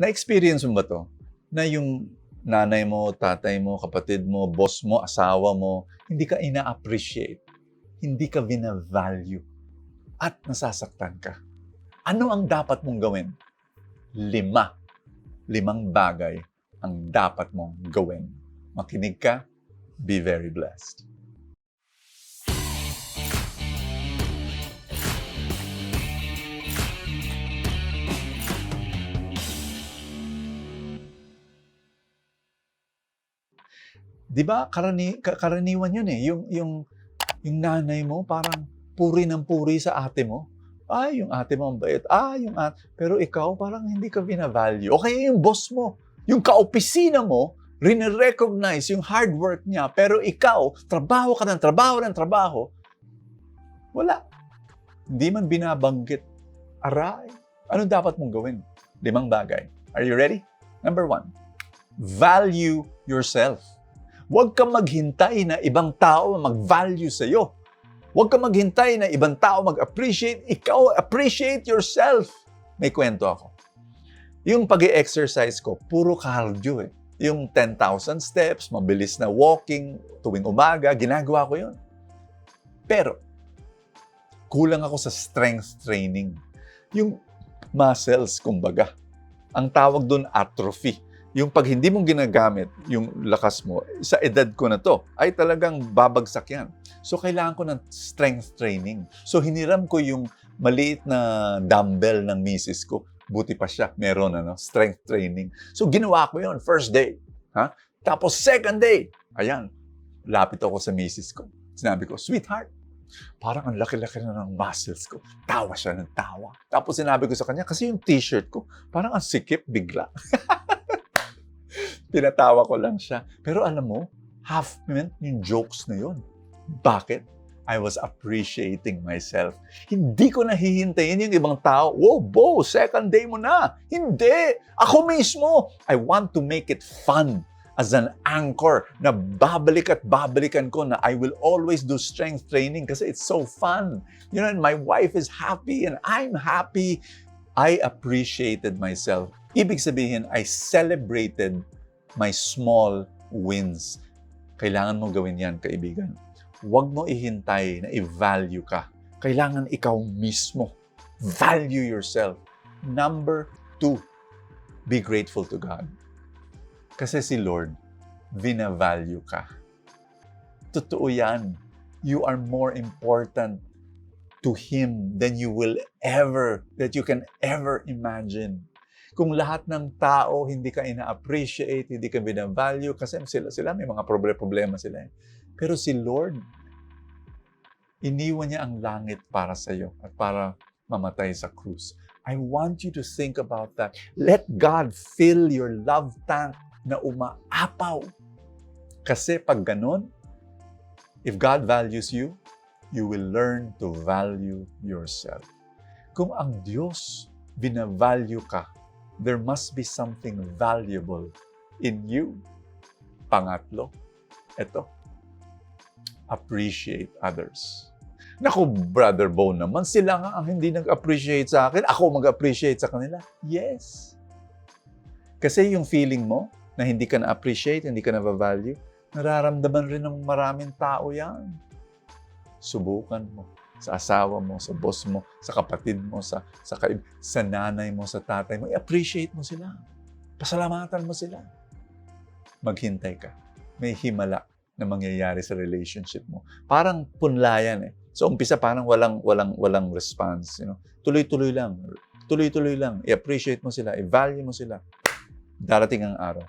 Na-experience mo ba to? Na yung nanay mo, tatay mo, kapatid mo, boss mo, asawa mo, hindi ka ina-appreciate. Hindi ka vina-value. At nasasaktan ka. Ano ang dapat mong gawin? Lima. Limang bagay ang dapat mong gawin. Makinig ka, be very blessed. Di ba karani, ka- karaniwan yun eh. Yung, yung, yung nanay mo parang puri ng puri sa ate mo. Ay, yung ate mo ang bait. Ah, yung ate. Pero ikaw parang hindi ka binavalue. O kaya yung boss mo, yung kaopisina mo, rin-recognize yung hard work niya. Pero ikaw, trabaho ka ng trabaho ng trabaho. Wala. Hindi man binabanggit. Aray. Anong dapat mong gawin? Limang bagay. Are you ready? Number one, value yourself. Huwag kang maghintay na ibang tao mag-value sa'yo. Huwag kang maghintay na ibang tao mag-appreciate. Ikaw, appreciate yourself. May kwento ako. Yung pag exercise ko, puro cardio eh. Yung 10,000 steps, mabilis na walking, tuwing umaga, ginagawa ko yun. Pero, kulang ako sa strength training. Yung muscles, kumbaga. Ang tawag doon, atrophy yung pag hindi mong ginagamit yung lakas mo, sa edad ko na to, ay talagang babagsak yan. So, kailangan ko ng strength training. So, hiniram ko yung maliit na dumbbell ng misis ko. Buti pa siya, meron ano, strength training. So, ginawa ko yon first day. Ha? Tapos, second day, ayan, lapit ako sa misis ko. Sinabi ko, sweetheart, parang ang laki-laki na ng muscles ko. Tawa siya ng tawa. Tapos sinabi ko sa kanya, kasi yung t-shirt ko, parang ang sikip bigla. Pinatawa ko lang siya. Pero alam mo, half meant yung jokes na yun. Bakit? I was appreciating myself. Hindi ko nahihintayin yung ibang tao, Wow, Bo, second day mo na. Hindi! Ako mismo! I want to make it fun as an anchor na babalik at babalikan ko na I will always do strength training kasi it's so fun. You know, and my wife is happy and I'm happy. I appreciated myself. Ibig sabihin, I celebrated my small wins. Kailangan mo gawin yan, kaibigan. Huwag mo ihintay na i-value ka. Kailangan ikaw mismo. Value yourself. Number two, be grateful to God. Kasi si Lord, vina-value ka. Totoo yan. You are more important to Him than you will ever, that you can ever imagine kung lahat ng tao hindi ka ina-appreciate, hindi ka binavalue, kasi sila, sila may mga problema sila. Eh. Pero si Lord, iniwan niya ang langit para sa iyo at para mamatay sa krus. I want you to think about that. Let God fill your love tank na umaapaw. Kasi pag ganun, if God values you, you will learn to value yourself. Kung ang Diyos binavalue ka, there must be something valuable in you. Pangatlo, ito, appreciate others. Naku, Brother Bo naman, sila nga ang hindi nag-appreciate sa akin. Ako mag-appreciate sa kanila. Yes. Kasi yung feeling mo na hindi ka na-appreciate, hindi ka na-value, nararamdaman rin ng maraming tao yan. Subukan mo sa asawa mo, sa boss mo, sa kapatid mo, sa sa kaib- sa nanay mo, sa tatay mo, i-appreciate mo sila. Pasalamatan mo sila. Maghintay ka. May himala na mangyayari sa relationship mo. Parang punlayan eh. So umpisa parang walang walang walang response, you know. Tuloy-tuloy lang. Tuloy-tuloy lang. I-appreciate mo sila, i-value mo sila. Darating ang araw.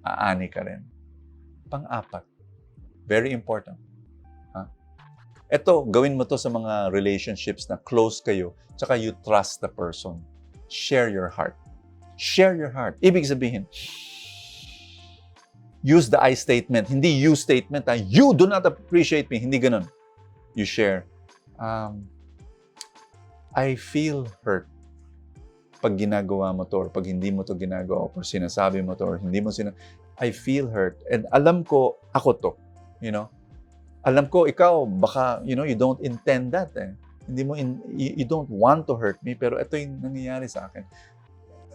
Aani ka rin. Pang-apat. Very important ito, gawin mo to sa mga relationships na close kayo, tsaka you trust the person. Share your heart. Share your heart. Ibig sabihin, use the I statement, hindi you statement. Ha? You do not appreciate me. Hindi ganun. You share. Um, I feel hurt pag ginagawa mo to or pag hindi mo to ginagawa or sinasabi mo to or hindi mo sinasabi. I feel hurt. And alam ko, ako to. You know? Alam ko ikaw baka you know you don't intend that eh. Hindi mo in, you, you don't want to hurt me pero ito yung nangyayari sa akin.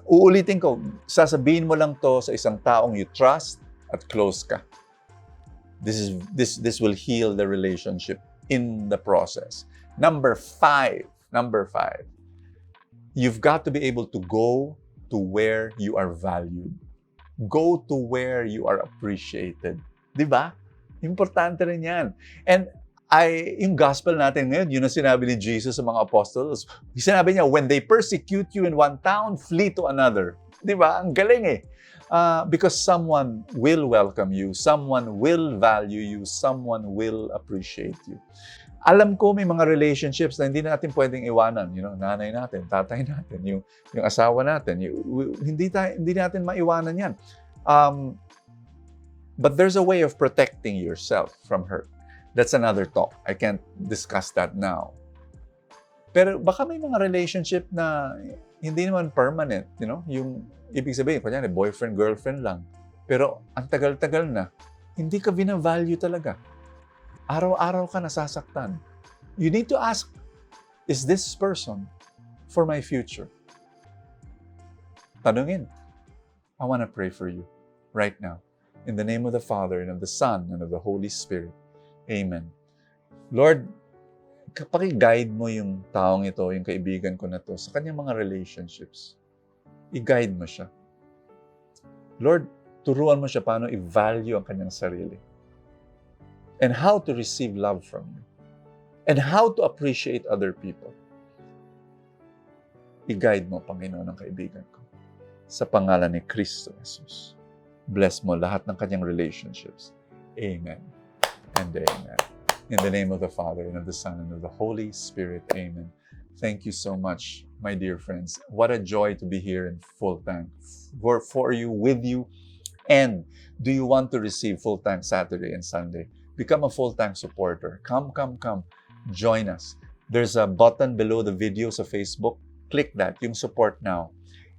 uulitin ko, sasabihin mo lang to sa isang taong you trust at close ka. This is this this will heal the relationship in the process. Number five, number five, you've got to be able to go to where you are valued. Go to where you are appreciated. Di ba? Importante rin yan. And ay, yung gospel natin ngayon, yun ang sinabi ni Jesus sa mga apostles. Sinabi niya, when they persecute you in one town, flee to another. Di ba? Ang galing eh. Uh, because someone will welcome you, someone will value you, someone will appreciate you. Alam ko may mga relationships na hindi natin pwedeng iwanan, you know, nanay natin, tatay natin, yung yung asawa natin, yung, hindi tayo, hindi natin maiwanan 'yan. Um, but there's a way of protecting yourself from hurt. That's another talk. I can't discuss that now. Pero baka may mga relationship na hindi naman permanent, you know? Yung ibig sabihin, kunyari, boyfriend, girlfriend lang. Pero ang tagal-tagal na, hindi ka bina-value talaga. Araw-araw ka nasasaktan. You need to ask, is this person for my future? Tanungin. I want to pray for you right now. In the name of the Father, and of the Son, and of the Holy Spirit. Amen. Lord, kapag-guide mo yung taong ito, yung kaibigan ko na to, sa kanyang mga relationships, i-guide mo siya. Lord, turuan mo siya paano i-value ang kanyang sarili. And how to receive love from you. And how to appreciate other people. I-guide mo, Panginoon, ang kaibigan ko. Sa pangalan ni Kristo Jesus. Bless mo lahat ng kanyang relationships. Amen and amen. In the name of the Father, and of the Son, and of the Holy Spirit. Amen. Thank you so much, my dear friends. What a joy to be here in full tank for, for you, with you. And do you want to receive full tank Saturday and Sunday? Become a full tank supporter. Come, come, come. Join us. There's a button below the video sa Facebook. Click that, yung support now.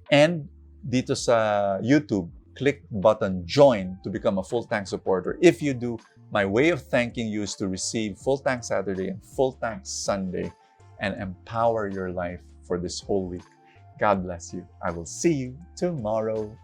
And dito sa YouTube, click button join to become a full tank supporter. If you do, my way of thanking you is to receive full tank Saturday and full tank Sunday and empower your life for this whole week. God bless you. I will see you tomorrow.